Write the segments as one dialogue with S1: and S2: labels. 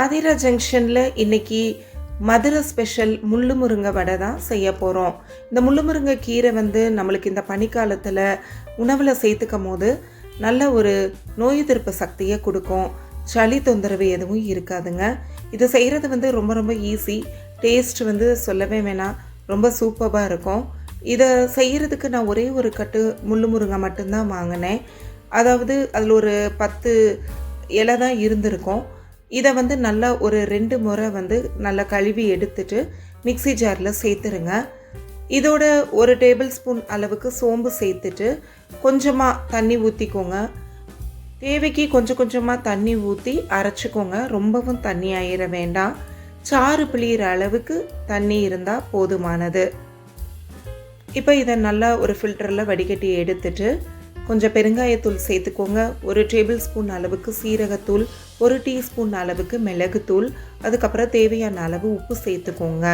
S1: ஆதிரா ஜங்ஷனில் இன்றைக்கி மதுரை ஸ்பெஷல் முள்ளு முருங்கை வடை தான் செய்ய போகிறோம் இந்த முள்ளு முருங்கை கீரை வந்து நம்மளுக்கு இந்த பனிக்காலத்தில் உணவில் சேர்த்துக்கும் போது நல்ல ஒரு நோய் எதிர்ப்பு சக்தியை கொடுக்கும். சளி தொந்தரவு எதுவும் இருக்காதுங்க. இது செய்கிறது வந்து ரொம்ப ரொம்ப ஈஸி டேஸ்ட் வந்து சொல்லவே வேணாம். ரொம்ப சூப்பராக இருக்கும். இதை செய்கிறதுக்கு நான் ஒரே ஒரு கட்டு முள்ளு முருங்கை மட்டும்தான் வாங்கினேன். அதாவது அதில் ஒரு பத்து இலை தான் இருந்திருக்கும். இதை வந்து நல்லா ஒரு ரெண்டு முறை வந்து நல்லா கழுவி எடுத்துட்டு மிக்ஸி ஜாரில் சேர்த்துருங்க. இதோட ஒரு டேபிள் ஸ்பூன் அளவுக்கு சோம்பு சேர்த்துட்டு கொஞ்சமாக தண்ணி ஊற்றிக்கோங்க தேவைக்கு கொஞ்சம் கொஞ்சமாக தண்ணி ஊற்றி அரைச்சிக்கோங்க. ரொம்பவும் தண்ணி ஆயிட வேண்டாம். சாறு பிழியிற அளவுக்கு தண்ணி இருந்தால் போதுமானது. இப்போ இதை நல்லா ஒரு ஃபில்டரில் வடிகட்டி எடுத்துட்டு கொஞ்சம் பெருங்காயத்தூள் சேர்த்துக்கோங்க. ஒரு டேபிள் ஸ்பூன் அளவுக்கு சீரகத்தூள் ஒரு டீஸ்பூன் அளவுக்கு மிளகுத்தூள் அதுக்கப்புறம் தேவையான அளவு உப்பு சேர்த்துக்கோங்க.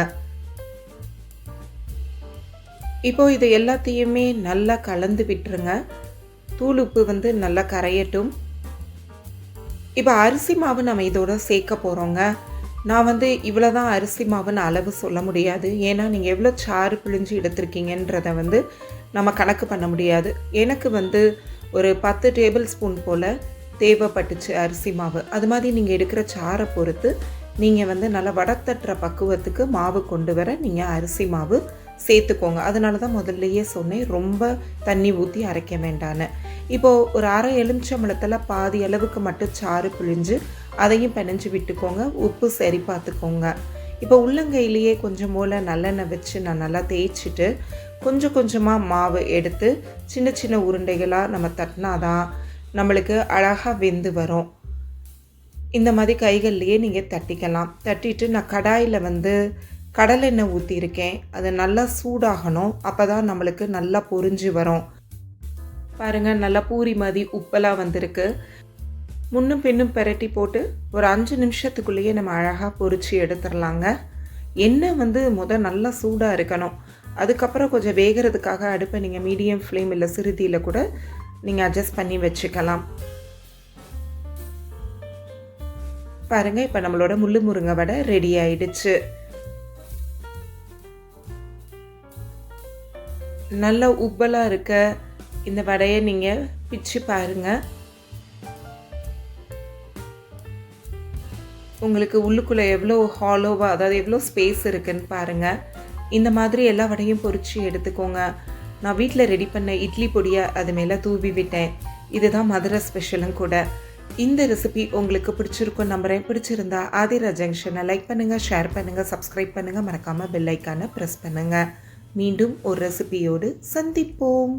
S1: இப்போ இது எல்லாத்தையுமே நல்லா கலந்து விட்டுருங்க. தூள் உப்பு வந்து நல்லா கரையட்டும். இப்போ அரிசி மாவு நம்ம இதோட சேர்க்க போகிறோங்க நான் வந்து இவ்வளோ தான் அரிசி மாவுன்னு அளவு சொல்ல முடியாது. ஏன்னா நீங்கள் எவ்வளோ சாறு பிழிஞ்சு எடுத்திருக்கீங்கன்றதை வந்து நம்ம கணக்கு பண்ண முடியாது. எனக்கு வந்து ஒரு பத்து டேபிள் ஸ்பூன் போல் தேவைப்பட்டுச்சு அரிசி மாவு. அது மாதிரி நீங்கள் எடுக்கிற சாரை பொறுத்து நீங்கள் வந்து நல்லா வடத்தட்டுற பக்குவத்துக்கு மாவு கொண்டு வர நீங்கள் அரிசி மாவு சேர்த்துக்கோங்க. அதனால தான் முதல்லையே சொன்னேன் ரொம்ப தண்ணி ஊற்றி அரைக்க வேண்டான்னு. இப்போது ஒரு அரை எலுமிச்சம்பழத்தில் பாதி அளவுக்கு மட்டும் சாறு பிழிஞ்சு அதையும் பிணைஞ்சு விட்டுக்கோங்க. உப்பு சரி பார்த்துக்கோங்க. இப்போ உள்ளங்கையிலேயே கொஞ்சம் போல் நல்லெண்ணெய் வச்சு நான் நல்லா தேய்ச்சிட்டு கொஞ்சம் கொஞ்சமாக மாவு எடுத்து சின்ன சின்ன உருண்டைகளாக நம்ம தட்டினாதான் நம்மளுக்கு அழகாக வெந்து வரும். இந்த மாதிரி கைகள்லையே நீங்கள் தட்டிக்கலாம். தட்டிட்டு நான் கடாயில் வந்து கடலெண்ணெய் ஊற்றியிருக்கேன் அது நல்லா சூடாகணும். அப்போ தான் நம்மளுக்கு நல்லா பொரிஞ்சு வரும். பாருங்கள் நல்லா பூரி மாதிரி உப்பெல்லாம் வந்திருக்கு. முன்னும் பின்னும் பெரட்டி போட்டு ஒரு அஞ்சு நிமிஷத்துக்குள்ளேயே நம்ம அழகாக பொறிச்சு எடுத்துடலாங்க. எண்ணெய் வந்து முத நல்லா சூடாக இருக்கணும். அதுக்கப்புறம் கொஞ்சம் வேகிறதுக்காக அடுப்பை நீங்கள் மீடியம் ஃப்ளேம் இல்லை சிறுதியில் கூட நீங்கள் அட்ஜஸ்ட் பண்ணி வச்சுக்கலாம். பாருங்கள் இப்போ நம்மளோட முள்ளு முருங்கை வடை ரெடி ஆயிடுச்சு. நல்ல உப்பலாக இருக்க இந்த வடையை நீங்கள் பிச்சு பாருங்கள் உங்களுக்கு உள்ளுக்குள்ளே எவ்வளோ ஹாலோவாக அதாவது எவ்வளோ ஸ்பேஸ் இருக்குன்னு பாருங்கள் இந்த மாதிரி எல்லா வடையும் பொரித்து எடுத்துக்கோங்க. நான் வீட்டில் ரெடி பண்ண இட்லி பொடியை அது மேலே தூவி விட்டேன். இதுதான் மதுரை ஸ்பெஷலும் கூட. இந்த ரெசிபி உங்களுக்கு பிடிச்சிருக்கும் நம்புறேன். பிடிச்சிருந்தா ஆதிரா ஜங்ஷனை லைக் பண்ணுங்கள் ஷேர் பண்ணுங்கள் சப்ஸ்கிரைப் பண்ணுங்கள் மறக்காமல் பெல்லைக்கான ப்ரெஸ் பண்ணுங்கள் மீண்டும் ஒரு ரெசிபியோடு சந்திப்போம்.